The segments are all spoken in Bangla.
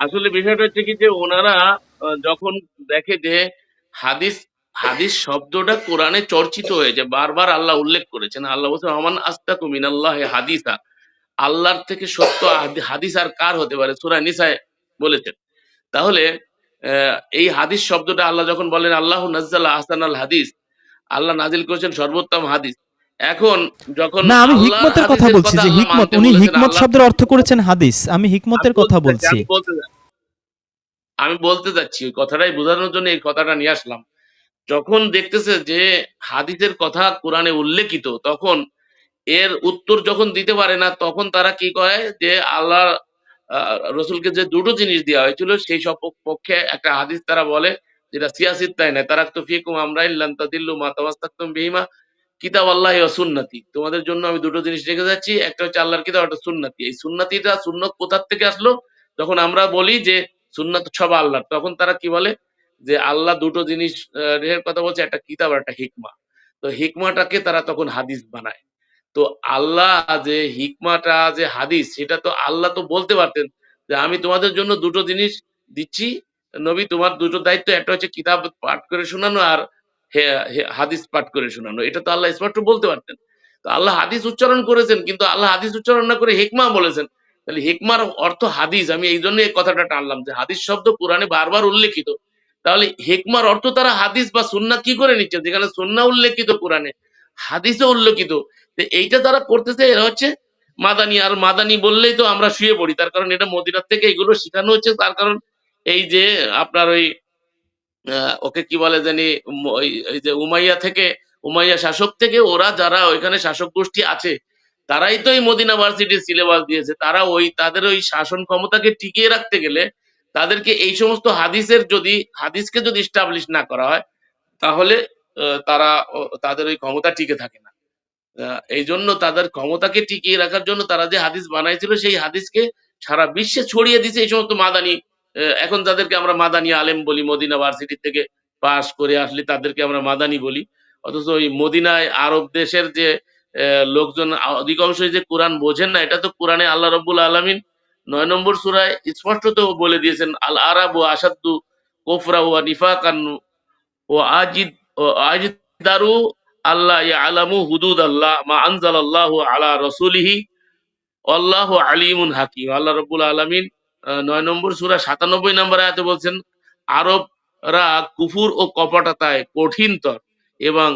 আসলে বিষয়টা হচ্ছে কি যে ওনারা যখন দেখে যে হাদিস হাদিস শব্দটা কোরআনে চর্চিত হয়েছে, বারবার আল্লাহ উল্লেখ করেছেন, আল্লাহ বলছেন আমান আস্তাকু মিনাল্লাহি হাদিসা। আল্লাহর থেকে সত্য হাদিস আর কার হতে পারে? সূরা নিসায় বলেছেন। তাহলে এই হাদিস শব্দটা আল্লাহ যখন বলেন, আল্লাহ নাজ্জালা আহসানাল হাদিস। আল্লাহ নাজিল করেছেন সর্বোত্তম হাদিস। এখন যখন না আমি হিকমতের কথা বলছি যে হিকমত উনি হিকমত শব্দের অর্থ করেছেন হাদিস। আমি হিকমতের কথা বলছি। আমি বলতে যাচ্ছি ওই কথাটাই বোঝানোর জন্য এই কথাটা নিয়ে আসলাম। যখন দেখতেছে যে হাদিসের কথা কোরআনে উল্লেখিত তখন এর উত্তর যখন দিতে পারে না তখন তারা কি করে যে আল্লাহ রসুলকে যে দুটো জিনিস দেওয়া হয়েছিল সেই সব পক্ষে একটা হাদিস তারা বলে যেটা সিয়াসির তাই না তারা তো ফিকুম আমরা ইল্লান তাদিল্লু মা তামাস্তাকুম বিহিমা কিতাব আল্লাহ ও সুন্নতি। তোমাদের জন্য আমি দুটো জিনিস রেখে যাচ্ছি। একটা হচ্ছে আল্লাহর কিতাব, একটা সুন্নতি। এই সুন্নতিটা সুন্নত কোথার থেকে আসলো? যখন আমরা বলি যে সুন্নত সব আল্লাহ তখন তারা কি বলে? যে আল্লাহ দুটো জিনিস কথা বলছে, একটা কিতাব আর একটা হিকমা। তো হিকমাটাকে তারা তখন হাদিস বানায়। তো আল্লাহ যে হিকমাটা, যে হাদিস, সেটা তো আল্লাহ তো বলতে পারতেন যে আমি তোমাদের জন্য দুটো জিনিস দিচ্ছি। নবী, তোমার দুটো দায়িত্ব, একটা হচ্ছে কিতাব পাঠ করে শোনানো আর হাদিস পাঠ করে শোনানো। এটা তো আল্লাহ স্পষ্ট বলতে পারতেন। তো আল্লাহ হাদিস উচ্চারণ করেছেন, কিন্তু আল্লাহ হাদিস উচ্চারণ না করে হেকমা বলেছেন। তাহলে হিকমার অর্থ হাদিস। আমি এই জন্য কথাটা টানলাম যে হাদিস শব্দ কোরআনে বারবার উল্লেখিত। তাহলে হেকমার অর্থ তারা হাদিস বা সুন্নাত কি করে নিচ্ছে? যেখানে সুন্না উল্লেখিত কোরআনে হাদিসে উল্লেখিত। এইটা তারা করতেছে, এরা হচ্ছে মাদানি। আর মাদানি বললেই তো আমরা শুয়ে পড়ি। তার কারণ এটা মদিনার থেকে এগুলো শেখানো হচ্ছে। তার কারণ এই যে আপনার ওই ওকে কি বলে জানি ওই যে উমাইয়া থেকে, উমাইয়া শাসক থেকে ওরা যারা ওইখানে শাসক গোষ্ঠী আছে, তারাই তো এই মদিনা ভার্সিটির সিলেবাস দিয়েছে। তারা ওই, তাদের ওই শাসন ক্ষমতাকে টিকিয়ে রাখতে গেলে তাদেরকে এই সমস্ত হাদিসের যদি, হাদিসকে যদি স্টাবলিশ না করা হয়, তাহলে তারা তাদের ওই ক্ষমতা টিকে থাকে না। এই জন্য তাদের ক্ষমতাকে টিকিয়ে রাখার জন্য তারা যে হাদিস বানাইছিল, সেই হাদিসকে সারা বিশ্বে ছড়িয়ে দিছে এই সমস্ত মাদানি এখন যাদেরকে আমরা মাদানি আলেম বলি, মদিনা ভার্সিটি থেকে পাশ করে আসলে তাদেরকে আমরা মাদানি বলি। অথচ ওই মদিনায় আরব দেশের যে লোকজন, অধিকাংশই যে কোরআন বোঝেন না, এটা তো কোরআনে আল্লাহ রব্বুল আলমিন নয় নম্বর সুরায় স্পষ্টত বলে দিয়েছেন, আল আরাব ও আসাদু কোফরা ও নিফাকান ও আজিদ ও আজিদারু আল্লাহ আলামু হুদুদ আল্লাহ মা আনজাল আল্লাহ আলা রসুলিহি আল্লাহ আলিমুন হাকিম। আল্লাহ রব্বুল আলমিন নয় নম্বর সুরা সাতানব্বই নম্বর আয়াতে বলছেন, আরবরা কুফুর ও কপটতায় কঠিনতর এবং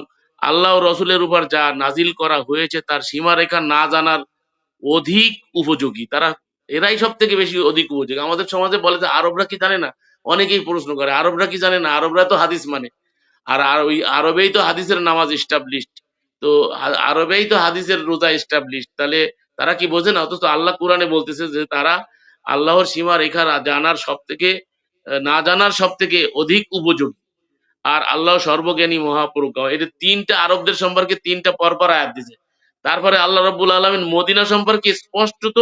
আল্লাহ রসুলের উপর যা নাজিল করা হয়েছে তার সীমারেখা না জানার অধিক উপযোগী। তারা, এরাই সব থেকে বেশি অধিক উপযোগী। আমাদের সমাজে বলে যে আরবরা কি জানে না? অনেকেই প্রশ্ন করে, আরবরা কি জানে না? আরবরা তো হাদিস মানে। আর ওই আরবেই তো হাদিসের নামাজ এস্টাবলিশড তো আরবেই তো হাদিসের রোজা এস্টাবলিশড তাহলে তারা কি বোঝে না? অথচ আল্লাহ কোরআনে বলতেছে যে তারা আল্লাহর সীমা রেখা জানার সব থেকে না জানার সব থেকে অধিক উপযোগী। আর আল্লাহ সর্বজ্ঞানী মহাপুরুষ এটা তিনটা আরবদের সম্পর্কে তিনটা পরপর আয়াত দিয়েছে। তারপরে আল্লাহ রব্বুল আলমিন মদিনা সম্পর্কে স্পষ্টত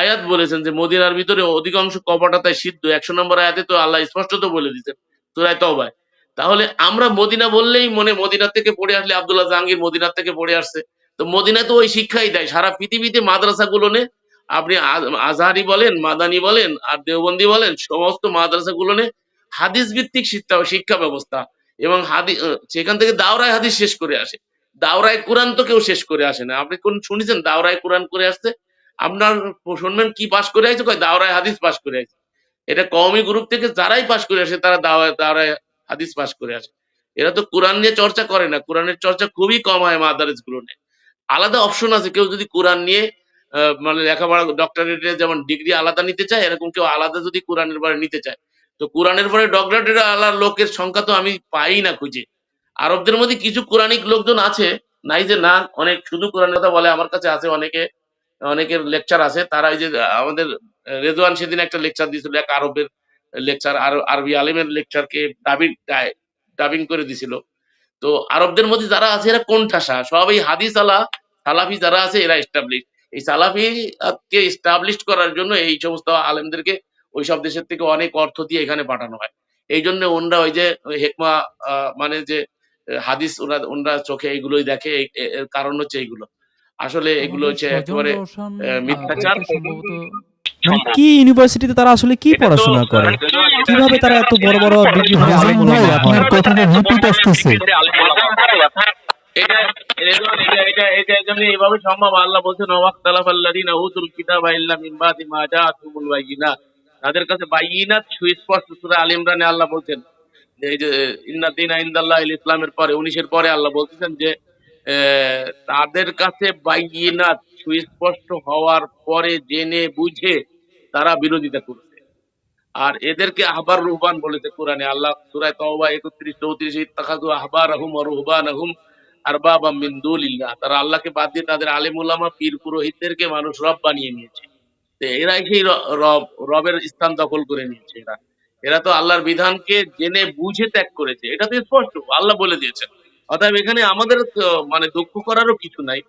আয়াত বলেছেন যে, মদিনার ভিতরে অধিকাংশ কপটতায় সিদ্ধ। একশো নম্বর আয়াতে তো আল্লাহ স্পষ্টত বলে দিচ্ছেন সুরায় তবায় তাহলে আমরা মদিনা বললেই মনে মদিনা থেকে পড়ে আসলে আব্দুল্লাহ জাহাঙ্গীর মদিনা থেকে পড়ে আসছে। তো মদিনা তো ওই শিক্ষাই দেয়। সারা পৃথিবীতে মাদ্রাসাগুলো নে আপনি আজহারি বলেন, মাদানি বলেন, আর দেওবন্দি বলেন, সমস্ত মাদ্রাসাগুলো হাদিস ভিত্তিক শিক্ষা শিক্ষা ব্যবস্থা। এবং হাদি সেখান থেকে দাওরায় হাদিস শেষ করে আসে। দাওরায় কোরআন তো কেউ শেষ করে আসে না। আপনি কোন শুনেছেন দাওরায় কোরআন করে আসছে আপনার শুনবেন কি পাশ করে আসছে? কয়, দাওরায় হাদিস পাশ করে আসছে। এটা কওমি গ্রুপ থেকে যারাই পাশ করে আসে, তারা দাওয়ায় দাওরায় হাদিস পাশ করে আসে। এরা তো কোরআন নিয়ে চর্চা করে না। কোরআনের চর্চা খুবই কম হয় মাদারেসগুলো আলাদা অপশন আছে। কেউ যদি কোরআন নিয়ে মানে লেখাপড়া ডক্টরেটের যেমন ডিগ্রি আলাদা নিতে চায়, এরকম কেউ আলাদা যদি কোরআনের পরে নিতে চায়। তো কোরআনের পরে ডক্টরেটের আলাদা লোকের সংখ্যা তো আমি পাই না খুঁজে। আরবদের মধ্যে কিছু কোরআনিক লোকজন আছে, নাই যে না, অনেক শুধু কোরআনের কথা বলে, আমার কাছে আছে অনেকে, অনেকের লেকচার আছে, তারা এই যে আমাদের রেজওয়ান সেদিন একটা লেকচার দিয়েছিল, এক আরবের লেকচার আর, আরবি আলিমের লেকচারকে ডাবিং ডাবিং করে দিছিল তো আরবদের মধ্যে যারা আছে, এরা কোন ঠাসা সব এই হাদিস আলা সালাফি যারা আছে, এরা এস্টাবলিশ এই সালাফি কে এস্টাবলিশ করার জন্য এই সমস্ত আলেমদেরকে ওই সব দেশের থেকে অনেক অর্থ দিয়ে এখানে পাঠানো হয়। এই জন্য ওনরা ওই যে হেকমা আহ, মানে যে হাদিস ওরা ওনরা চোখে এইগুলোই দেখে কারণ হচ্ছে এইগুলো। আসলে এগুলো হচ্ছে একেবারে মিথ্যাচার। সম্ভবত মানে কি ইউনিভার্সিটিতে তারা আসলে কি পড়াশোনা করে? কীভাবে তারা এত বড় বড় ডিগ্রি আপনার হয়? কথাটা রিপিট আসতেছে। তাদের কাছে ইসলামের পরে 19 এর পরে আল্লাহ বলতেছেন যে তাদের কাছে বাইয়িনাত সুস্পষ্ট হওয়ার পরে জেনে বুঝে তারা বিরোধিতা করছে। আর এদেরকে আহবার রুহবান বলেছে কোরআনে, আল্লাহ সূরা তাওবা 31 34 ইত্তাখাযু আহবারাহুম ওয়া রুহবানাহুম আরবাবা মিন দুনিল্লাহ তারা আল্লাহকে বাদ দিয়ে তাদের আলেম উলামা পীর পুরোহিতদেরকে মানুষ রব বানিয়ে নিয়েছে। এরাই সেই রব, রবের স্থান দখল করে নিয়েছে এরা। এরা তো আল্লাহর বিধানকে জেনে, বুঝে ত্যাগ করেছে। এটা তো স্পষ্ট, আল্লাহ বলে দিয়েছেন। অতএব এখানে আমাদের মানে দুঃখ করারও কিছু নাই।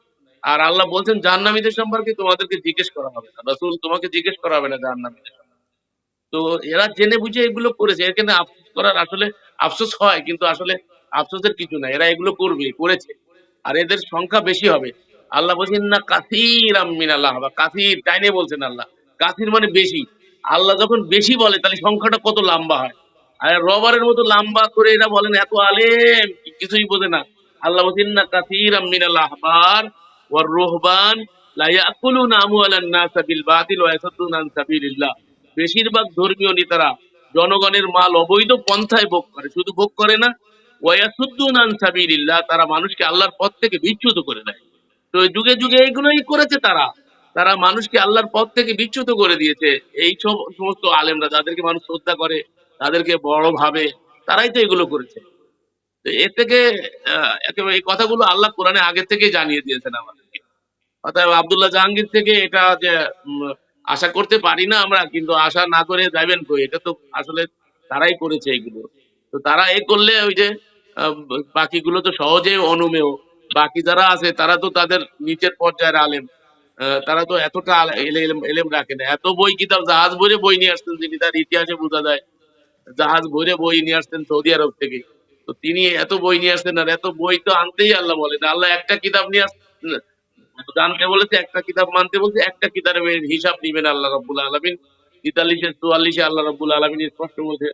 আর আল্লাহ বলছেন, জাহান্নামীদের সম্পর্কে তোমাদেরকে জিজ্ঞেস করা হবে না। রাসূল তোমাকে জিজ্ঞেস করা হবে না জাহান্নামীদের তো এরা জেনে বুঝে এগুলো করেছে। এখানে আফসোস করার আসলে আফসোস হয়, কিন্তু আসলে আফসোসের কিছু না এরা এগুলো করবে করেছে। আর এদের সংখ্যা বেশি হবে। আল্লাহ বলছেন না কাসির আমিন আল্লাহ বা কাসির টাইনে বলছেন আল্লাহ। কাসির মানে বেশি। আল্লাহ যখন বেশি বলে, তাহলে সংখ্যাটা কত লম্বা হয়? আর রবারের মতো লম্বা করে এরা বলেন, এত আলেম কিছুই বোঝে না। আল্লাহ বলছেন না কাসির আমিন আল্লাহ আহবার ওয়ার রোহবান লা ইয়াকুলুনা আমওয়ালান নাস বিল বাতিল ওয়া ইয়াসাদ্দুনা সাবিলিল্লাহ বেশিরভাগ ধর্মীয় নেতারা জনগণের মাল অবৈধ পন্থায় ভোগ করে। শুধু ভোগ করে না তারা মানুষকে আল্লাহর পথ থেকে বিচ্যুত করে দেয়। তো যুগে যুগে এইগুলোই করেছে তারা। তারা মানুষকে আল্লাহর পথ থেকে বিচ্যুত করে দিয়েছে। এই সব সমস্ত আলেমরা যাদেরকে মানুষ শ্রদ্ধা করে, তাদেরকে বড় ভাবে, তারাই তো এগুলো করেছে। তো এর থেকে এই কথাগুলো আল্লাহ কোরআনে আগে থেকে জানিয়ে দিয়েছেন আমাদেরকে। অতএব আব্দুল্লাহ জাহাঙ্গীর থেকে এটা যে আশা করতে পারি না আমরা, কিন্তু আশা না করে যাবেন কই? এটা তো আসলে তারাই করেছে এগুলো তো তারা এই করলে ওই যে বাকিগুলো তো সহজে অনুমেয়। বাকি যারা আছে, তারা তো তাদের নিচের পর্যায়ের আলেম। তারা তো এতটা এলেম রাখে না। এত বই কিতাব, জাহাজ ভরে বই নিয়ে আসতেন যিনি, তার ইতিহাসে বোঝা যায়। জাহাজ ভরে বই নিয়ে আসতেন সৌদি আরব থেকে। তো তিনি এত বই নিয়ে আসতেন আর এত বই তো আনতেই আল্লাহ বলেন আল্লাহ একটা কিতাব নিয়ে আসতেন জানতে বলেছে, একটা কিতাব মানতে বলছে, একটা কিতাবের হিসাব নিবেন আল্লাহ রাব্বুল আলামিন। তেতাল্লিশে, চুয়াল্লিশে আল্লাহ রাব্বুল আলামিন স্পষ্ট বলছে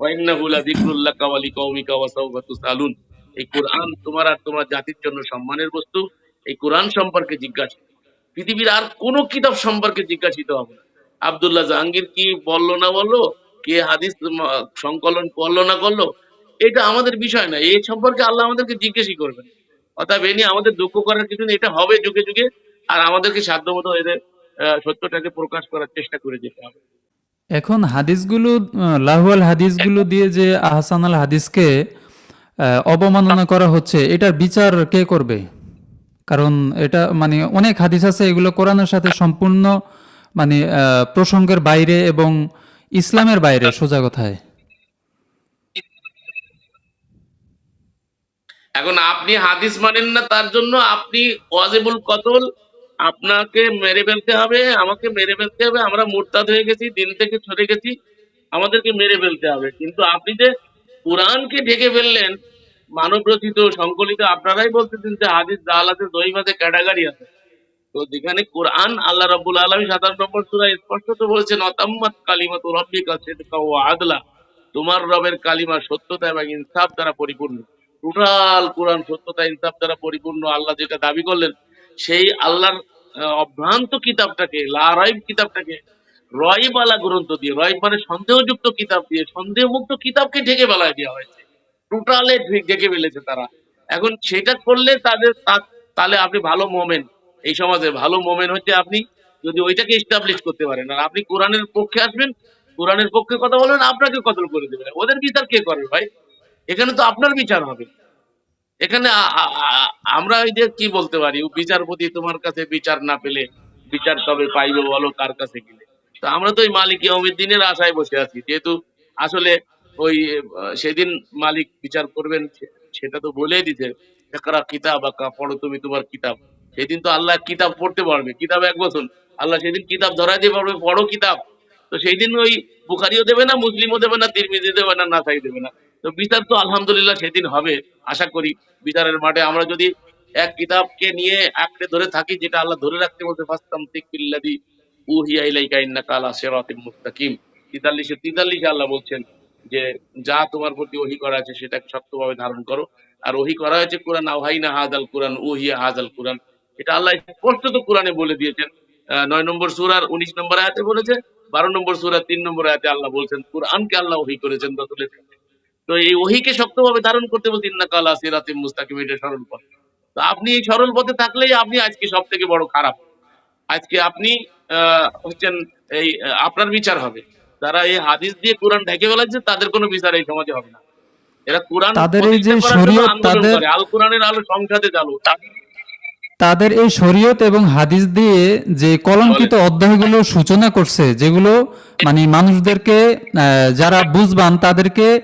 সম্মানের বস্তু। এই কোরআন সম্পর্কে জিজ্ঞাসা পৃথিবীর আর কোন কিতাব সম্পর্কে জিজ্ঞাসিত হবে আব্দুল্লাহ জাহাঙ্গীর কি বলল না বলল? কে হাদিস সংকলন করল না করল? এটা আমাদের বিষয় না। এই সম্পর্কে আল্লাহ আমাদেরকে জিজ্ঞেসই করবেন। অর্থাৎ এ আমাদের দুঃখ করার কিছু এটা হবে যুগে যুগে। আর আমাদেরকে সাধ্যমতো এদের সত্যটাকে প্রকাশ করার চেষ্টা করে যেতে হবে। এখন হাদিসগুলো লাহুয়াল হাদিসগুলো দিয়ে যে আহসান আল হাদিসকে অবমাননা করা হচ্ছে, এটার বিচার কে করবে? কারণ এটা মানে অনেক হাদিস আছে, এগুলো কোরআনের সাথে সম্পূর্ণ মানে প্রসঙ্গের বাইরে এবং ইসলামের বাইরে সোজা কথায়। এখন আপনি হাদিস মানেন না, তার জন্য আপনি ওয়াজিবুল কতল আপনাকে মেরে ফেলতে হবে, আমাকে মেরে ফেলতে হবে, আমরা মুরতাদ হয়ে গেছি দিন থেকে সরে গেছি, আমাদেরকে মেরে ফেলতে হবে। কিন্তু আপনি যে কোরআনকে ঢেকে ফেললেন মানব রচিত সংকলিত, আপনারাই বলতেছেন যে হাদিস জাল আছে দইমাতে ক্যাটাগরি আছে। তো যেখানে কোরআন আল্লাহ রাব্বুল আলামিন সাতাশ নম্বর সূরা স্পষ্টত বলেছেন, অতাম্মাত কালিমাতু রাব্বিকা সিদকা আদলা। তোমার রবের কালিমা সত্যতা এবং ইনসাফ দ্বারা পরিপূর্ণ। টোটাল কোরআন সত্যতা, ইনসাফ দ্বারা পরিপূর্ণ আল্লাহ যেটা দাবি করলেন সেই আল্লাহর অভ্রান্ত কিতাবটাকে লারাইব কিতাবটাকে রয়বালা গ্রন্থ দিয়ে রয়ব মানে সন্দেহযুক্ত কিতাব দিয়ে, সন্দেহমুক্ত কিতাবকে ঢেকে বেলায় দেওয়া হয়েছে। টোটালে ঢেকে ফেলেছে তারা। এখন সেটা করলে তাদের তাহলে আপনি ভালো মোমেন। এই সমাজে ভালো মোমেন হচ্ছে আপনি যদি ওইটাকে এস্টাবলিশ করতে পারেন। আর আপনি কোরআনের পক্ষে আসবেন, কোরআনের পক্ষে কথা বলবেন, আপনাকে কতল করে দেবেন ওদের বিচার কে করবে ভাই? এখানে তো আপনার বিচার হবে। এখানে আমরা ওই যে কি বলতে পারি? বিচারপতি তোমার কাছে বিচার না পেলে বিচার তবে পাইবে বলো? কার কাছে গেলে? তো আমরা তো ওই মালিক অমিত দিনের আশায় বসে আছি। যেহেতু আসলে ওই সেদিন মালিক বিচার করবেন সেটা তো বলেই দিতে একরা কিতাব আঁকা, পড়ো তুমি তোমার কিতাব। সেদিন তো আল্লাহ কিতাব পড়তে পারবে। কিতাব এক বছর। আল্লাহ সেদিন কিতাব ধরাই দিয়ে পারবে, পড়ো কিতাব। তো সেই দিন ওই বুখারিও দেবে না, মুসলিমও দেবে না তিরমিজি দেবে না নাসাই দেবে না। তো বিচার তো আলহামদুলিল্লাহ সেদিন হবে, আশা করি। বিচারের মাঠে আমরা যদি এক কিতাবকে নিয়ে আঁকড়ে ধরে থাকি, যেটা আল্লাহ ধরে রাখতে বলতে ফাস্তাম তিক বিল্লাদি উহিয়া ইলাইকা ইন্নাকা আলা সিরাতিম মুস্তাকিম। 43 43 আল্লাহ বলছেন যে, যা তোমার প্রতি ওহী করা আছে, সেটাকে শক্তভাবে ধারণ করো। আর ওহী করা হয়েছে কোরআন এটা আল্লাহ বলে দিয়েছেন। নয় নম্বর সূরার 19 নম্বর আয়াতে বলেছে 12 নম্বর সূরার 3 নম্বর আয়াতে আল্লাহ বলছেন, কোরআনকে আল্লাহ ওহি করেছেন। তো এই ওহীকে শক্তভাবে ধারণ করতে বলতে ইন্নাকা আলা সিরাতিম মুস্তাকিম এটা সরল পথ তো আপনি এই সরল পথে থাকলেই আপনি আজকে সব থেকে বড় খারাপ। আজকে আপনি হচ্ছেন এই আপনার বিচার হবে। যারা এই হাদিস দিয়ে কোরআন ঢেকে ফেলাচ্ছে তাদের কোনো বিচার এই সমাজে হবে না। এরা কোরআন তাদের এই যে শরীয়ত, তাদের- আল কোরআনের আলো সংসদে চালু। তাদের এই শরীয়ত এবং হাদিস দিয়ে যে কলঙ্কিত অধ্যায়গুলো সূচনা করছে যেগুলো মানে মানুষদেরকে যারা বুঝবান তাদেরকে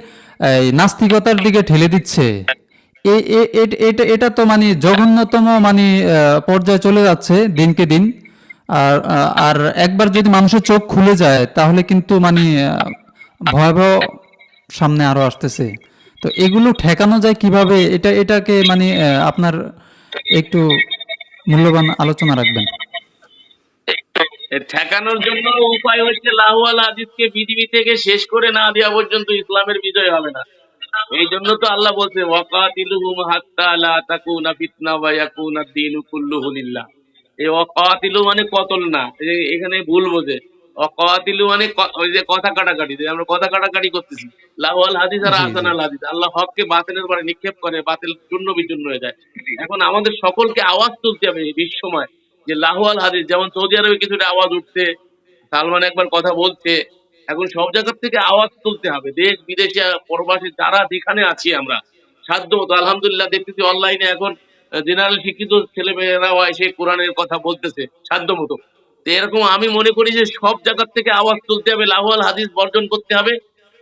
নাস্তিকতার দিকে ঠেলে দিচ্ছে। এটা এটা তো মানে জঘন্যতম মানে পর্যায়ে চলে যাচ্ছে দিনকে দিন। আর আর একবার যদি মানুষের চোখ খুলে যায়, তাহলে কিন্তু মানে ভয়াবহ সামনে আরও আসতেছে। তো এগুলো ঠেকানো যায় কীভাবে? এটা, এটাকে মানে আপনার একটু মূল্যবান আলোচনা রাখবেন। ঠেকানোর জন্য উপায় হচ্ছে লাহুয়াল হাদিসকে পৃথিবী থেকে শেষ করে না দেওয়া পর্যন্ত ইসলামের বিজয় হবে না। এই জন্য তো আল্লাহ বলছে ওয়াকাতিলুহুম হাত্তা লা তাকুনা ফিতনা ওয়া ইয়াকুনা কুল্লুহু লিল্লাহ। এই ওয়াকাতিলু মানে কতল না এই এখানে ভুল বোঝে। ওয়াকাতিলু মানে ক- ওই যে কথা কাটাকাটি যে আমরা কথা কাটাকাটি করতেছি। লাহুয়াল হাদিস আর জি, জি। আসানাল হাদিস আল্লাহ হককে বাতিলের পরে নিক্ষেপ করে বাতিল চূর্ণ বিচূর্ণ হয়ে যায়। এখন আমাদের সকলকে আওয়াজ তুলতে হবে এই বিশ্বময়। যে লাহুয়াল হাদিস, যেমন সৌদি আরবে কিছুটা আওয়াজ উঠছে, সালমান একবার কথা বলছে, এখন সব জায়গার থেকে আওয়াজ তুলতে হবে। দেশ বিদেশে প্রবাসী যারা যেখানে আছি আমরা সাধ্য মতো আলহামদুলিল্লাহ দেখতেছি অনলাইনে এখন জেনারেল শিক্ষিত ছেলে মেয়েরাও এসে কোরআনের কথা বলতেছে সাধ্য মতো এরকম আমি মনে করি যে সব জায়গার থেকে আওয়াজ তুলতে হবে, লাহুয়াল হাদিস বর্জন করতে হবে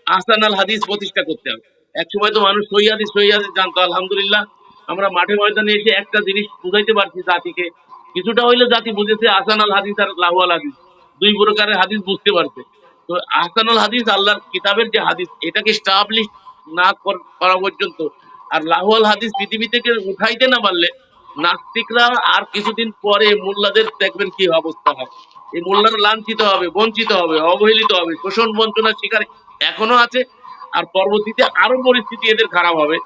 আহসান আল হাদিস প্রতিষ্ঠা করতে হবে। এক সময় তো মানুষ সই হাদিস সই হাদিস জানতো, আলহামদুলিল্লাহ। আমরা মাঠে ময়দানে এসে একটা জিনিস বুঝাইতে পারছি জাতিকে কিছুটা হইলে জাতি বুঝেছে আহসান আল হাদিস আর লাহুয়াল হাদিস। দুই প্রকারের হাদিস বুঝতে পারছে। তো আহসানুল হাদিস আল্লাহর কিতাবের যে হাদিস, এটাকে স্টাবলিশ না করা পর্যন্ত, আর লাহুয়াল হাদিস পৃথিবী থেকে উঠাইতে না পারলে, নাস্তিকরা আর কিছুদিন পরে মোল্লাদের দেখবেন কি অবস্থা হয়। এই মোল্লারা লাঞ্ছিত হবে, বঞ্চিত হবে, অবহেলিত হবে, শোষণ বঞ্চনার শিকার এখনও আছে, আর পরবর্তীতে আরও পরিস্থিতি এদের খারাপ হবে।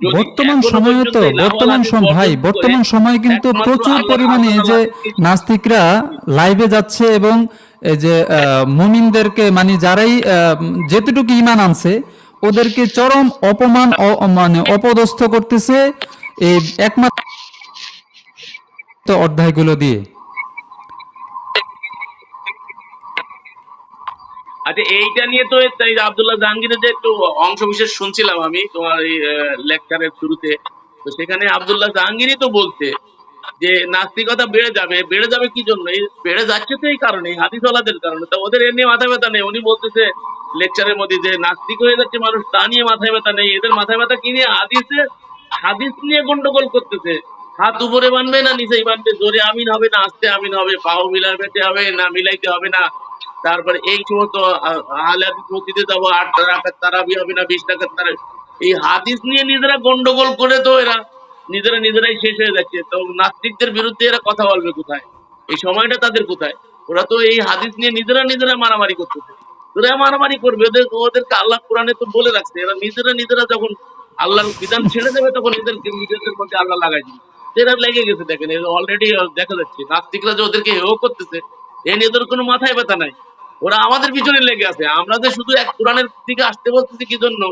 বর্তমান সময়ে তো বর্তমান হাদিস সম ভাই বর্তমান সময়ে কিন্তু প্রচুর পরিমাণে যে নাস্তিকরা লাইভে যাচ্ছে এবং এই যে মুমিনদেরকে মানে যারাই আহ, যেতটুকু ইমান আনছে ওদেরকে চরম অপমান মানে অপদস্থ করতেছে এই একমাত্র অধ্যায়গুলো দিয়ে। আচ্ছা এইটা নিয়ে তো এই আব্দুল্লাহ জাহাঙ্গীরের যে একটু অংশ বিশেষ শুনছিলাম আমি তোমার এই লেকচারের শুরুতে। তো সেখানে আব্দুল্লাহ জাহাঙ্গীরই তো বলছে যে, নাস্তিকতা বেড়ে যাবে। বেড়ে যাবে কি জন্য? এই বেড়ে যাচ্ছে তো এই কারণে হাদিসওয়ালাদের কারণে। তো ওদের এ নিয়ে মাথা ব্যথা নেই। উনি বলতেছে লেকচারের মধ্যে যে, নাস্তিক হয়ে যাচ্ছে মানুষ, তা নিয়ে মাথায় ব্যথা নেই। এদের মাথায় ব্যথা কি নিয়ে? হাদিসে হাদিস নিয়ে গন্ডগোল করতেছে। হাত উপরে বানবে না, নিচেই বানবে। জোরে আমিন হবে না, আস্তে আমিন হবে। পাও মিলাইতে হবে না মিলাইতে হবে না। তারপরে এই সমস্ত আহ, আহলে মসজিদে যাব আট রাখাত তারাবি হবে না বিশ টাকার তারা এই হাদিস নিয়ে নিজেরা গন্ডগোল করে তো এরা নিজেরা নিজেরাই শেষ হয়ে যাচ্ছে। তো নাস্তিকদের বিরুদ্ধে এরা কথা বলবে কোথায়? এই সময়টা তাদের কোথায়? ওরা তো এই হাদিস নিয়ে নিজেরা নিজেরা মারামারি করতেছে। ওরা মারামারি করবে ওদের ওদেরকে আল্লাহ কোরআনে তো বলে রাখছে। এরা নিজেরা নিজেরা যখন আল্লাহর বিধান ছেড়ে দেবে তখন এদেরকে নিজেদের মধ্যে আল্লাহ লাগাই দিবে। এরা লেগে গেছে দেখেন অলরেডি দেখা যাচ্ছে। নাস্তিকরা যে ওদেরকে হেও করতেছে এ নিয়ে ওদের কোনো মাথায় ব্যথা নাই। ওরা আমাদের পিছনে লেগে আছে। আমরা যে শুধু এক কোরআনের দিকে আসতে বলতেছি কি জন্য?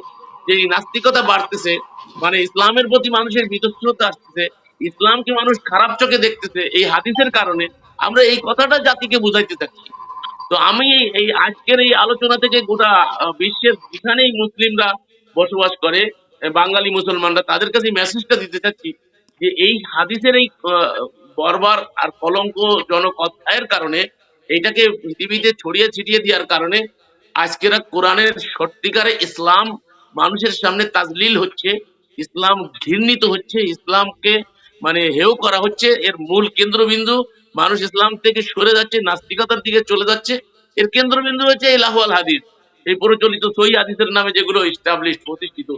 যে নাস্তিকতা বাড়তেছে মানে ইসলামের প্রতি মানুষের বিতস্রতা আসতেছে, ইসলামকে মানুষ খারাপ চোখে দেখতেছে, এই হাদিসের কারণে আমরা এই কথাটা জাতিকে বুঝাইতে চাচ্ছি। তো আমি এই আজকের এই আলোচনা থেকে গোটা বিশ্বের যেখানেই মুসলিমরা বসবাস করে বাঙালি মুসলমানরা, তাদের কাছে মেসেজটা দিতে চাচ্ছি যে এই হাদিসের এই বর্বর আর কলঙ্কজনক অধ্যায়ের কারণে এইটাকে পৃথিবীতে ছড়িয়ে ছিটিয়ে দেওয়ার কারণে আজকের কোরআনের সত্যিকারে ইসলাম মানুষের সামনে তাজলিল হচ্ছে, ইসলাম ঘৃণিত হচ্ছে, ইসলামকে মানে হেও করা হচ্ছে, এর মূল কেন্দ্রবিন্দু মানুষ ইসলাম থেকে সরে যাচ্ছে, নাস্তিকতার দিকে চলে যাচ্ছে। এর কেন্দ্রবিন্দু হচ্ছে এই লাহুয়াল হাদিস। এই প্রচলিত সই হাদিসের নামে যেগুলো ইস্টাবলিশ প্রতিষ্ঠিত,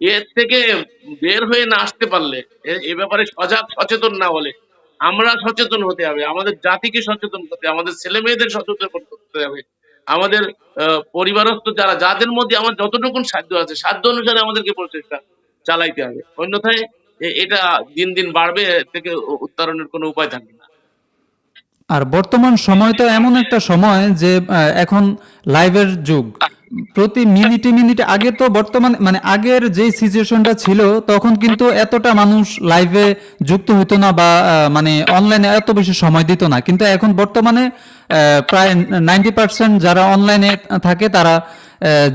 এর থেকে বের হয়ে না আসতে পারলে, এ- এ ব্যাপারে সজাগ, সচেতন না হলে আমরা সচেতন হতে হবে, আমাদের জাতিকে সচেতন করতে আমাদের ছেলে মেয়েদের সচেতন করতে হবে, আমাদের পরিবারস্থ যারা, যাদের মধ্যে আমার যতটুকুন সাধ্য আছে, সাধ্য অনুসারে আমাদেরকে প্রচেষ্টা চালাইতে হবে। অন্যথায় এটা দিন দিন বাড়বে থেকে উত্তরণের কোনো উপায় থাকবে না। আর বর্তমান সময় তো এমন একটা সময় যে এখন লাইভের যুগ। প্রতি মিনিটে মিনিটে, আগে তো বর্তমান মানে আগের যে সিচুয়েশনটা ছিল, তখন কিন্তু এতটা মানুষ লাইভে যুক্ত হতো না বা মানে অনলাইনে এত বেশি সময় দিত না। কিন্তু এখন বর্তমানে প্রায় নাইনটি পার্সেন্ট যারা অনলাইনে থাকে, তারা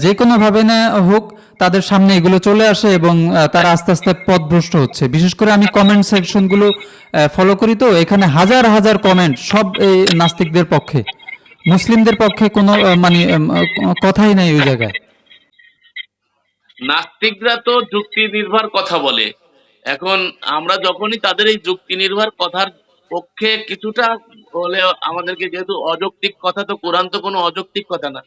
যে কোনোভাবে না হোক, তাদের সামনে এগুলো চলে আসে এবং তারা আস্তে আস্তে পথভ্রষ্ট হচ্ছে। বিশেষ করে আমি কমেন্ট সেকশনগুলো ফলো করি তো, এখানে হাজার হাজার কমেন্ট সব এই নাস্তিকদের পক্ষে। মুসলিমদের পক্ষে কোনো মানে কথাই নাই ওই জায়গায়। নাস্তিকরা তো যুক্তি নির্ভর কথা বলে। এখন আমরা যখনই তাদের এই যুক্তি নির্ভর কথার পক্ষে কিছুটা হলে আমাদেরকে যেহেতু অযৌক্তিক কথা, তো কোরআন তো কোনো অযৌক্তিক কথা না।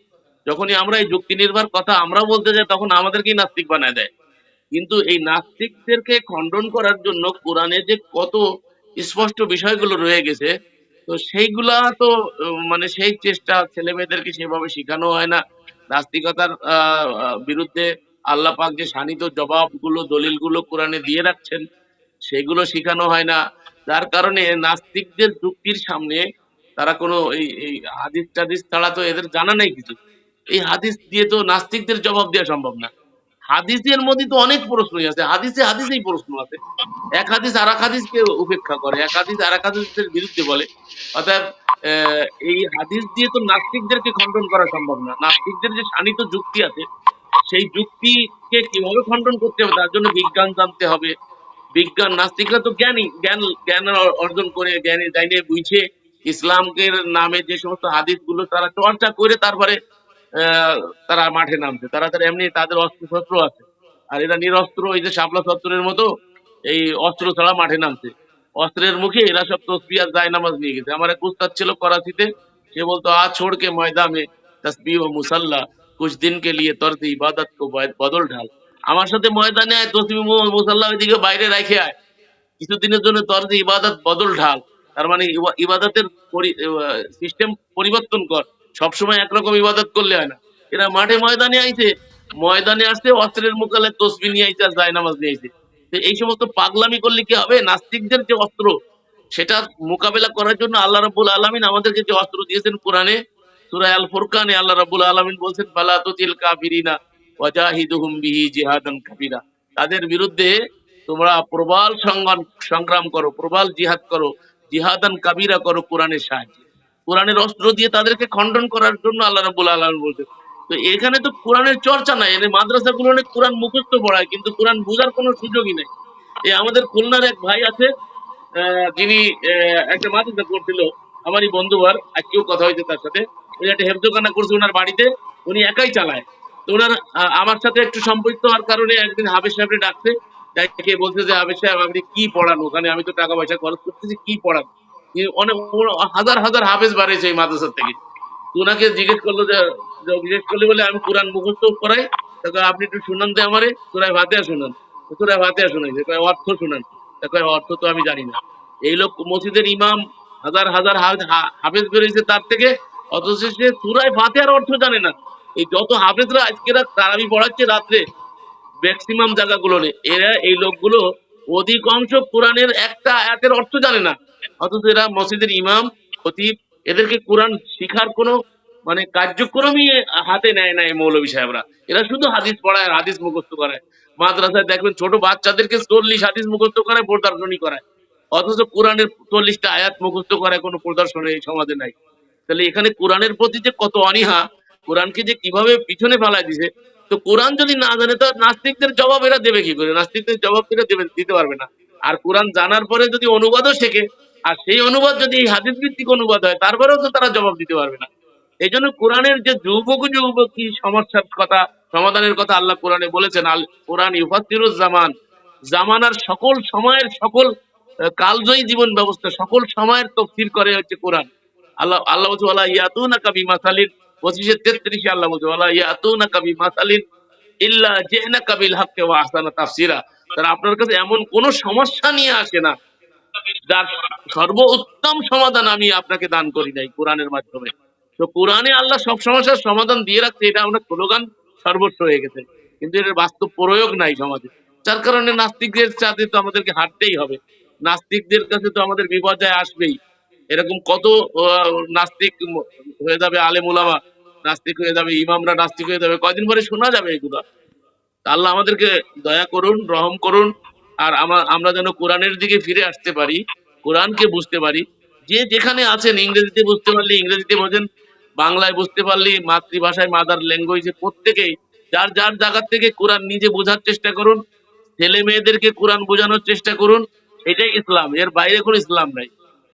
যখনই আমরা এই যুক্তি নির্ভর কথা আমরা বলতে যাই, তখন আমাদেরকেই নাস্তিক বানায় দেয়। কিন্তু এই নাস্তিকদেরকে খণ্ডন করার জন্য কোরআনে যে কত স্পষ্ট বিষয়গুলো রয়ে গেছে তো সেইগুলা তো মানে সেই চেষ্টা ছেলে মেয়েদেরকে সেভাবে শেখানো হয় না। নাস্তিকতার বিরুদ্ধে আল্লাহ পাক যে শানিত জবাবগুলো, দলিলগুলো কোরআনে দিয়ে রাখছেন, সেগুলো শেখানো হয় না। যার কারণে নাস্তিকদের যুক্তির সামনে তারা কোনো এই এই হাদিস টাদিস ছাড়া তো এদের জানা নেই কিছু। এই হাদিস দিয়ে তো নাস্তিকদের জবাব দেওয়া সম্ভব না। হাদিসের মধ্যে তো অনেক প্রশ্নই আছে। হাদিসে হাদিসেই প্রশ্ন আছে। এক হাদিস আর এক হাদিসকে উপেক্ষা করে। এক হাদিস আর এক হাদিসের বিরুদ্ধে বলে। অর্থাৎ এই হাদিস দিয়ে তো নাস্তিকদেরকে খণ্ডন করা সম্ভব না। নাস্তিকদের যে শানিত যুক্তি আছে, সেই যুক্তিকে কীভাবে খণ্ডন করতে হবে, তার জন্য বিজ্ঞান জানতে হবে। বিজ্ঞান, নাস্তিকরা তো জ্ঞানী। জ্ঞান জ্ঞান অর্জন করে জ্ঞানে জাইনে বুঝে ইসলামের নামে যে সমস্ত হাদিসগুলো তারা চর্চা করে, তারপরে তারা মাঠে নামছে। তারা তারা এমনি তাদের অস্ত্র শস্ত্র আছে। আর এরা নিরস্ত্র ওই যে শাপলা চত্বরের মতো এই অস্ত্র ছাড়া মাঠে নামছে। অস্ত্রের মুখে এরা সব তসবি আর জায়নামাজ নিয়ে গেছে। আমার এক উস্তাদ ছিল করাচিতে, সে বলতো, আজ ছোড় কে ময়দান মে তসবি ও মুসাল্লা, কুছ দিন কে লিয়ে তর্জ ইবাদত কো বদ- বদল ঢাল। আমার সাথে ময়দানে আয় তসবি মুসাল্লা ওইদিকে বাইরে রেখে আয়। কিছুদিনের জন্য তর্জ ইবাদত বদল ঢাল। তার মানে ইবা- ইবাদতের সিস্টেম পরিবর্তন কর। সবসময় একরকম ইবাদত করলে হয় না। এরা মাঠে ময়দানে আইছে, ময়দানে আসছে, অস্ত্রের মোকালে তসবি নিয়ে আইছে আর জায়নামাজ নিয়ে আইছে। এই সমস্ত পাগলামি করলে কি হবে? নাস্তিকদের যে অস্ত্র সেটা মোকাবেলা করার জন্য আল্লাহ রাব্বুল আলামিন আমাদেরকে যে অস্ত্র দিয়েছেন কোরআনে, সূরা আল ফুরকানে আল্লাহ রাব্বুল আলামিন বলছেন, ফালা তুতিল কাফিরিনা ওয়াজাহিদুহুম বিহি জিহাদান কাবীরা তাদের বিরুদ্ধে তোমরা প্রবল সংগ্রাম সংগ্রাম করো, প্রবল জিহাদ করো, জিহাদান কাবীরা করো কোরআনের সাহায্যে। কোরআনের অস্ত্র দিয়ে তাদেরকে খণ্ডন করার জন্য আল্লাহ রাব্বুল আলামিন বলছেন তো এখানে তো কোরআনের চর্চা নাই এখানে মাদ্রাসাগুলো অনেক কোরআন মুখস্থ পড়ায়, কিন্তু কোরআন বোঝার কোনো সুযোগই নেই। এই আমাদের খুলনার এক ভাই আছে যিনি একটা মাদ্রাসা করছিল, আমারই বন্ধুবার আজকেও কথা হয়েছে তার সাথে। উনি একটা হেফজোখানা করছে ওনার বাড়িতে, উনি একাই চালায়। তো ওনার আমার সাথে একটু সম্পৃক্ত হওয়ার কারণে একদিন হাবেশ সাহেবকে ডাকছে ডাকে বলছে যে, হাবেশ সাহেব, আপনি কি পড়ান ওখানে? আমি তো টাকা পয়সা খরচ করতেছি, কি পড়ান? অনেক হাজার হাজার হাফেজ বাড়িয়েছে এই মাদ্রাসা থেকে। তো ওনাকে জিজ্ঞেস করল যে জিজ্ঞেস করলে বলে, আমি কোরআন মুখস্থ করাই। তাকে আপনি একটু শুনান দে আমারে। তোরাই ভাতে শুনান। তোরাই ভাতে শুনাইছে। অর্থ শুনান। তা অর্থ তো আমি জানি না। এই লোক মসজিদের ইমাম হাজার হাজার হাফেজ বেরিয়েছে তার থেকে। অথচ সে সুরায় ফাতেহার অর্থ জানে না। এই যত হাফেজরা আজকেরা তারাবি পড়াচ্ছে রাত্রে ম্যাক্সিমাম জায়গাগুলো এরা এই লোকগুলো অধিকাংশ কোরআনের একটা আয়াতের অর্থ জানে না। অথচ এরা মসজিদের ইমাম, খতিব, এদেরকে কোরআন শিখার কোনো মানে কার্যক্রমই হাতে নেয় না এই মৌলবী সাহেবরা। এরা শুধু হাদিস পড়ায় হাদিস মুখস্থ করায় মাদ্রাসায় দেখবেন ছোট বাচ্চাদেরকে চল্লিশ হাদিস মুখস্থ করায় প্রদর্শনী করায়। অথচ কোরআনের চল্লিশটা আয়াত মুখস্থ করায় কোনো প্রদর্শনী এই সমাজে নাই। তাহলে এখানে কোরআনের প্রতি যে কত অনীহা, কোরআনকে যে কীভাবে পিছনে ফেলায় দিছে, তো কোরআন যদি না জানে, তো নাস্তিকদের জবাব এরা দেবে কি করে? নাস্তিকদের জবাব এরা দেবে, দিতে পারবে না। আর কোরআন জানার পরে যদি অনুবাদও শেখে আর সেই অনুবাদ যদি হাদিস ভিত্তিক অনুবাদ হয়, তারপরেও তো তারা জবাব দিতে পারবে না। এই জন্য কোরআনের যে যুবক যুবক সমস্যার কথা, সমাধানের কথা আল্লাহ কোরআনে বলেছেন, আল কোরআন জামান। জামানার সকল সময়ের সকল কালজয়ী জীবন ব্যবস্থা, সকল সময়ের তফসির করে হচ্ছে কোরআন। আল্লাহ আল্লাহ বলছে, ওয়ালা ইয়াতুনা কাবি মাসালিন পঁচিশে তেত্রিশে আল্লাহ বলছে, ওয়ালা ইয়াতুনা কাবি মাসালিন ইল্লা জেহনা কাবিল হাক্কে ওয়া আহসানা তাফসিরা। তারা আপনার কাছে এমন কোন সমস্যা নিয়ে আসে না যার সর্ব উত্তম সমাধান আমি আপনাকে দান করি নাই কোরআনের মাধ্যমে। তো কোরআনে আল্লাহ সব সমস্যার সমাধান দিয়ে রাখছে, এটা আমরা স্লোগান, সর্বস্ব হয়ে গেছে। কিন্তু এর বাস্তব প্রয়োগ নাই সমাজে। যার কারণে নাস্তিকদের সাথে তো আমাদেরকে হাঁটতেই হবে। নাস্তিকদের কাছে তো আমাদের বিপর্যয় আসবেই। এরকম কত নাস্তিক হয়ে যাবে আলেম ওলামা নাস্তিক হয়ে যাবে ইমামরা নাস্তিক হয়ে যাবে। কয়দিন পরে শোনা যাবে এগুলো? আল্লাহ আমাদেরকে দয়া করুন, রহম করুন। আর আমরা আমরা যেন কোরআনের দিকে ফিরে আসতে পারি, কোরআনকে বুঝতে পারি। যে যেখানে আছেন, ইংরেজিতে বুঝতে পারলে ইংরেজিতে বোঝেন, বাংলায় বুঝতে পারলে মাতৃভাষায় মাদার ল্যাঙ্গুয়েজে প্রত্যেকেই, যার যার জায়গা থেকে কোরআন নিজে বোঝার চেষ্টা করুন, ছেলে মেয়েদেরকে কোরআন বোঝানোর চেষ্টা করুন, এটাই ইসলাম, এর বাইরে কোনো ইসলাম নাই।